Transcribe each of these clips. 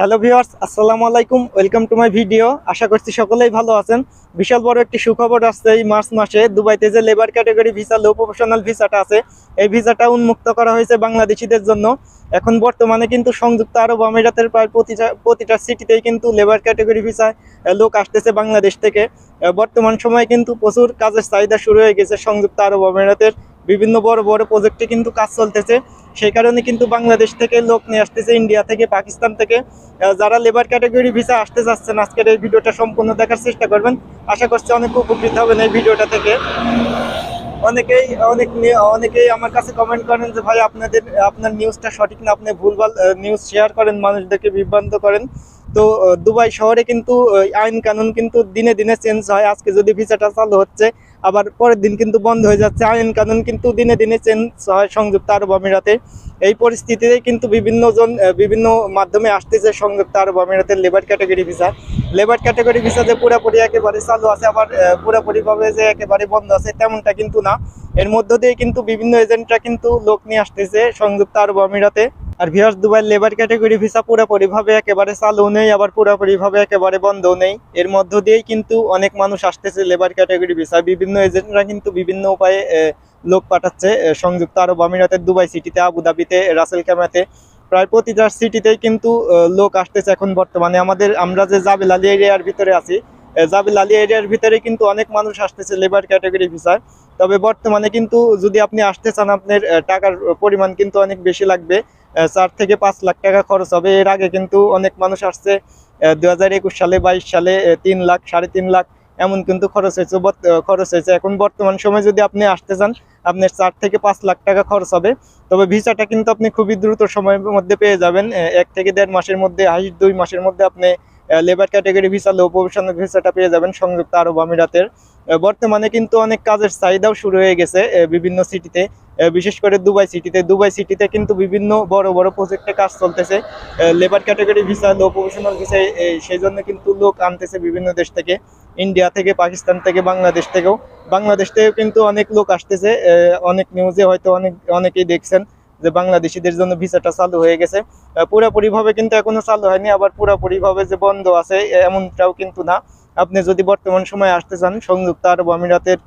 Hello viewers, আসসালামু আলাইকুম, welcome to my video. আশা করছি সকলেই ভালো আছেন। বিশাল বড় একটি সুখবর আসছে এই মার্চ মাসে। দুবাইতে যে labour category visa low professional ভিসাটা আছে, এই ভিসাটা উন্মুক্ত করা হয়েছে বাংলাদেশিদের জন্য। এখন বর্তমানে কিন্তু সংযুক্ত আরব আমিরাতের প্রায় প্রতিটা প্রতিটা সিটিতেই কিন্তু লেবার ক্যাটাগরি ভিসায় লোক আসতেছে বাংলাদেশ থেকে। বর্তমান সময়ে কিন্তু প্রচুর কাজের চাহিদা শুরু হয়ে গেছে সংযুক্ত আরব আমিরাতের। বিভিন্ন বড় বড় প্রজেক্টে কিন্তু কাজ চলতেছে। সেই কারণে কিন্তু বাংলাদেশ থেকে লোক নিয়ে আসতেছে ইন্ডিয়া থেকে পাকিস্তান থেকে। যারা লেবার ক্যাটাগরি ভিসা আসতে যাচ্ছেন আজকের এই ভিডিওটা সম্পূর্ণ দেখার চেষ্টা করবেন। আশা করছি অনেক উপকৃত হবেন এই ভিডিওটা থেকে। অনেকেই, অনেক অনেকেই আমার কাছে কমেন্ট করেন যে, ভাই, আপনাদের, আপনার নিউজটা সঠিক না, আপনি ভুলভাল নিউজ শেয়ার করেন, মানুষদেরকে বিভ্রান্ত করেন। তো দুবাই শহরে কিন্তু আইন কানুন কিন্তু দিনে দিনে চেঞ্জ হয়। আজকে যদি ভিসাটা চালু হচ্ছে আবার পরের দিন কিন্তু বন্ধ হয়ে যাচ্ছে। আইন কানুন কিন্তু দিনে দিনে চেঞ্জ হয় সংযুক্ত আরব আমিরাতে। এই পরিস্থিতিতে কিন্তু বিভিন্ন জন বিভিন্ন মাধ্যমে আসতেছে সংযুক্ত আরব আমিরাতের labour category visa labour category visa যে পুরোপুরি একেবারে চালু আছে, আবার পুরোপুরিভাবে যে একেবারে বন্ধ আছে, তেমনটা কিন্তু না। এর মধ্য দিয়ে কিন্তু বিভিন্ন এজেন্টরা কিন্তু লোক নিয়ে আসতেছে সংযুক্ত আরব আমিরাতে। আর viewers Dubai labour category visa পুরোপুরিভাবে একেবারে চালু নেই, আবার পুরোপুরিভাবে একেবারে বন্ধ নেই। এর মধ্য দিয়েই কিন্তু অনেক মানুষ আসতেছে লেবার ক্যাটাগরি ভিসা বিভিন্ন এজেন্টরা কিন্তু বিভিন্ন উপায়ে লোক পাঠাচ্ছে। সংযুক্ত আরব আমিরাতের দুবাই সিটিতে আবুধাবিতে রাসেল ক্যামাতে প্রায় প্রতিটা সিটিতেই কিন্তু লোক আসতেছে এখন বর্তমানে। আমাদের, আমরা যে জাবেল আলী এরিয়ার ভিতরে আছি জাবেল আলী এরিয়ার ভিতরে কিন্তু অনেক মানুষ আসতেছে লেবার ক্যাটাগরি ভিসার তবে বর্তমানে কিন্তু যদি আপনি আসতে চান, আপনার টাকার পরিমাণ কিন্তু অনেক বেশি লাগবে। চার থেকে পাঁচ লাখ টাকা খরচ হবে। এর আগে কিন্তু অনেক মানুষ আসছে দু হাজার একুশ সালে, বাইশ সালে তিন লাখ, সাড়ে তিন লাখ, এমন কিন্তু খরচ হয়েছে খরচ হয়েছে। এখন বর্তমান সময় যদি আপনি আসতে চান, আপনার চার থেকে পাঁচ লাখ টাকা খরচ হবে। তবে ভিসাটা কিন্তু আপনি খুবই দ্রুত সময়ের মধ্যে পেয়ে যাবেন। এক থেকে দেড় মাসের মধ্যে হাইট দুই মাসের মধ্যে আপনি labour category visa low professional ভিসাটা পেয়ে যাবেন সংযুক্ত আরব আমিরাতের। বর্তমানে কিন্তু অনেক কাজের চাহিদাও শুরু হয়ে গেছে বিভিন্ন সিটিতে বিশেষ করে দুবাই সিটিতে দুবাই সিটিতে কিন্তু বিভিন্ন বড় বড় প্রজেক্টে কাজ চলতেছে। Labour category visa low professional visa সেই জন্য কিন্তু লোক আনতেছে বিভিন্ন দেশ থেকে। ইন্ডিয়া থেকে পাকিস্তান থেকে বাংলাদেশ থেকেও। বাংলাদেশ থেকেও কিন্তু অনেক লোক আসতেছে। অনেক নিউজে হয়তো অনেক, অনেকেই দেখছেন। যে বাংলাদেশিদের জন্য ভিসাটা চালু হয়ে গেছে। পুরোপুরিভাবে কিন্তু এখনও চালু হয়নি, আবার পুরোপুরিভাবে যে বন্ধ আছে এমনটাও কিন্তু না। আপনি যদি বর্তমান সময়ে আসতে চান, সংযুক্ত আরব আমিরাতের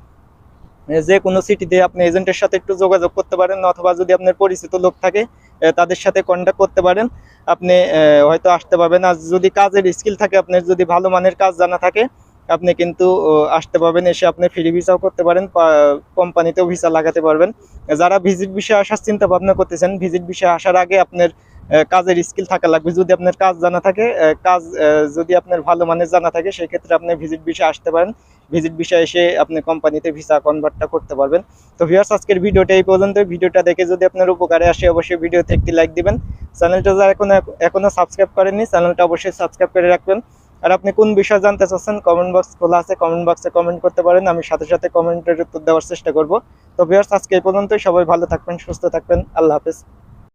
যে কোনো সিটিতে আপনি এজেন্টের সাথে একটু যোগাযোগ করতে পারেন, অথবা যদি আপনার পরিচিত লোক থাকে তাদের সাথে কন্ট্যাক্ট করতে পারেন। আপনি হয়তো আসতে পারবেন। আর যদি কাজের স্কিল থাকে, আপনার যদি ভালো মানের কাজ জানা থাকে আপনি কিন্তু আসতে পারবেন, এসে আপনি ফ্রি ভিসাও করতে পারেন কোম্পানিতেও ভিসা লাগাতে পারবেন। যারা ভিজিট বিষয়ে আসার চিন্তা ভাবনা করতেছেন ভিজিট বিষয়ে আসার আগে আপনার কাজের স্কিল থাকা লাগবে। যদি আপনার কাজ জানা থাকে কাজ যদি আপনার ভালো মানের জানা থাকে সেই ক্ষেত্রে আপনি ভিজিট বিষয়ে আসতে পারেন। ভিজিট বিষয়ে এসে আপনি কোম্পানিতে ভিসা কনভার্টটা করতে পারবেন। তো ভিউয়ার্স আজকের ভিডিওটা এই পর্যন্ত। ভিডিওটা দেখে যদি আপনার উপকারে আসে, অবশ্যই ভিডিওতে একটি লাইক দিবেন। চ্যানেলটা যারা এখনও এখনও সাবস্ক্রাইব করেননি, চ্যানেলটা অবশ্যই সাবস্ক্রাইব করে রাখবেন। আর আপনি কোন বিষয় জানতে চাচ্ছেন কমেন্ট বক্স খোলা আছে কমেন্ট বক্সে কমেন্ট করতে পারেন, আমি সাথে সাথে কমেন্টের উত্তর দেওয়ার চেষ্টা করব। তো ভিউয়ার্স আজকে এই পর্যন্তই। সবাই ভালো থাকবেন, সুস্থ থাকবেন। আল্লাহ হাফেজ।